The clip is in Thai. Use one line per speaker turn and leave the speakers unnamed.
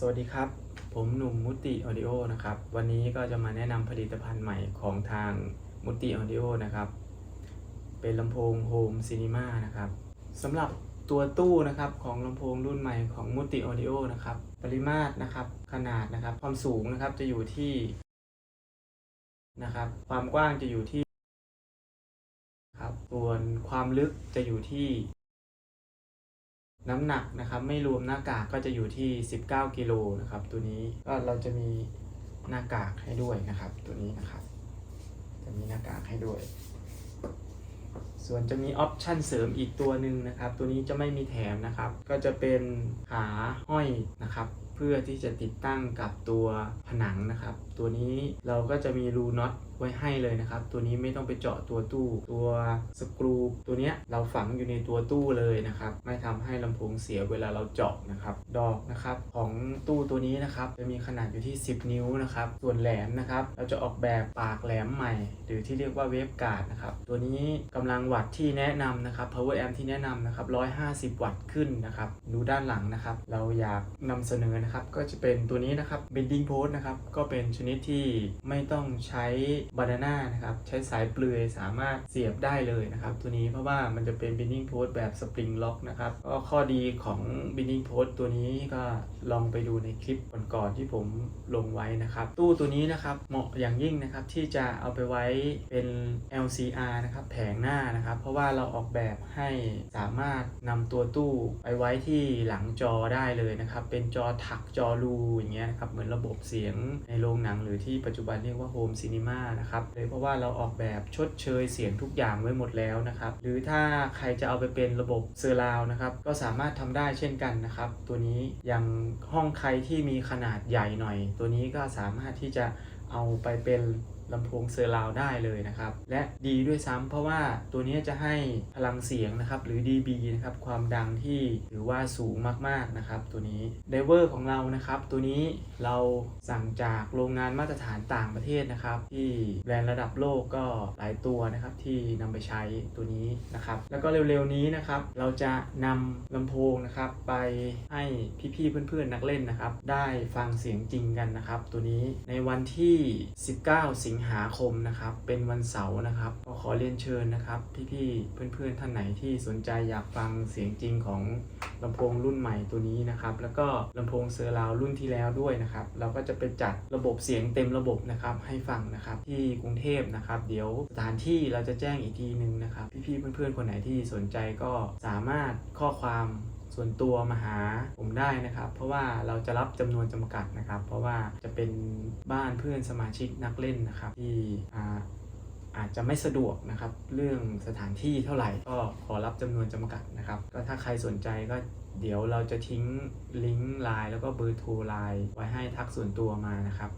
สวัสดีครับ ผมหนุ่มมุติออดิโอนะครับ วันนี้ก็จะมาแนะนำผลิตภัณฑ์ใหม่ของทางมุติออดิโอนะครับ เป็นลำโพงโฮมซีนีมานะครับสำหรับตัวตู้นะครับของลำโพงรุ่นใหม่ของมุติออดิโอนะครับ ปริมาตรนะครับ ขนาดนะครับ ความสูงนะครับจะอยู่ที่นะครับ ความกว้างจะอยู่ที่ครับส่วนความลึกจะอยู่ที่ น้ำหนักนะครับไม่รวมหน้ากากก็จะอยู่ที่ 19กิโลนะครับตัวนี้ก็เราจะมีหน้ากากให้ด้วยนะครับ ตัวนี้นะครับ จะมีหน้ากากให้ด้วย ส่วนจะมีออปชันเสริมอีกตัวหนึ่งนะครับ ตัวนี้จะไม่มีแถมนะครับ ก็จะเป็นขาห้อยนะครับเพื่อที่จะติดตั้งกับตัวผนังนะครับ ตัวนี้เราก็จะมีรูน็อตไว้ให้เลยนะครับ ตัวนี้ไม่ต้องไปเจาะตัวตู้ ตัวสกรูตัวเนี้ยเราฝังอยู่ในตัวตู้เลยนะครับ ไม่ทำให้ลำโพงเสียเวลาเราเจาะนะครับ ดอกนะครับของตู้ตัวนี้นะครับจะมีขนาดอยู่ที่ 10 นิ้วนะครับ ส่วนแหลมนะครับ เราจะออกแบบปากแหลมใหม่ หรือที่เรียกว่าเวฟการ์ดนะครับ ตัวนี้กำลังวัตต์ที่แนะนำนะครับ power amp ที่แนะนำนะครับ150 วัตต์ขึ้นนะครับ ดูด้านหลังนะครับ เราอยากนำเสนอนะครับ ก็จะเป็นตัวนี้นะครับ bending post นะครับ ก็เป็นชนิดที่ไม่ต้องใช้บานาน่านะครับ ใช้สายเปลือยสามารถเสียบได้เลยนะครับ ตัวนี้เพราะว่ามันจะเป็น bending post แบบ spring lock นะครับก็ข้อดีของ bending post ตัวนี้ก็ลองไปดูในคลิปก่อนๆที่ผมลงไว้นะครับ ตู้ตัวนี้นะครับเหมาะอย่างยิ่งนะครับที่จะเอาไปไว้เป็น LCR นะครับแผงหน้านะครับ เพราะว่าเราออกแบบให้สามารถนำตัวตู้ไปไว้ที่หลังจอได้เลยนะครับ เป็นจอถักจอรูอย่างเงี้ยนะครับเหมือนระบบเสียงในโรงหนังหรือที่ปัจจุบันเรียกว่าโฮมซีนีมานะครับเลยเพราะว่าเราออกแบบชดเชยเสียงทุกอย่างไว้หมดแล้วนะครับ หรือถ้าใครจะเอาไปเป็นระบบเซอร์ราวนะครับ ก็สามารถทำได้เช่นกันนะครับ ตัวนี้อย่างห้องใครที่มีขนาดใหญ่หน่อย ตัวนี้ก็สามารถที่จะเอาไปเป็น ลำโพงเซอร์ราวได้เลยนะครับ และดีด้วยซ้ำเพราะว่าตัวนี้จะให้พลังเสียงนะครับ หรือ dB นะครับความดังที่ถือว่าสูงมากๆนะครับ ตัวนี้ไดเวอร์ของเรานะครับ ตัวนี้เราสั่งจากโรงงานมาตรฐานต่างประเทศนะครับ ที่แบรนด์ระดับโลกก็หลายตัวนะครับ ที่นำไปใช้ตัวนี้นะครับ แล้วก็เร็วๆนี้นะครับ เราจะนำลำโพงนะครับ ไปให้พี่ๆเพื่อนๆนักเล่นนะครับ ได้ฟังเสียงจริงกันนะครับ ตัวนี้ในวันที่ 19 สิงหาคมนะครับ เป็นวันเสาร์นะครับก็ขอเรียนเชิญนะครับ พี่ๆเพื่อนๆท่านไหนที่สนใจอยากฟังเสียงจริงของลำโพงรุ่นใหม่ตัวนี้นะครับ แล้วก็ลำโพงเซอร์ราวรุ่นที่แล้วด้วยนะครับ เราก็จะไปจัดระบบเสียงเต็มระบบนะครับ ให้ฟังนะครับที่กรุงเทพนะครับ เดี๋ยวสถานที่เราจะแจ้งอีกทีหนึ่งนะครับ พี่ๆเพื่อนๆคนไหนที่สนใจก็สามารถข้อความ ส่วนตัวมาหาผมได้นะครับ เพราะว่าเราจะรับจำนวนจำกัดนะครับ เพราะว่าจะเป็นบ้านเพื่อนสมาชิกนักเล่นนะครับ ที่อ่าอาจจะไม่สะดวกนะครับ เรื่องสถานที่เท่าไหร่ก็ขอรับจำนวนจำกัดนะครับ ก็ถ้าใครสนใจก็เดี๋ยวเราจะทิ้งลิงก์ไลน์แล้วก็เบอร์โทรไลน์ไว้ให้ทักส่วนตัวมานะครับ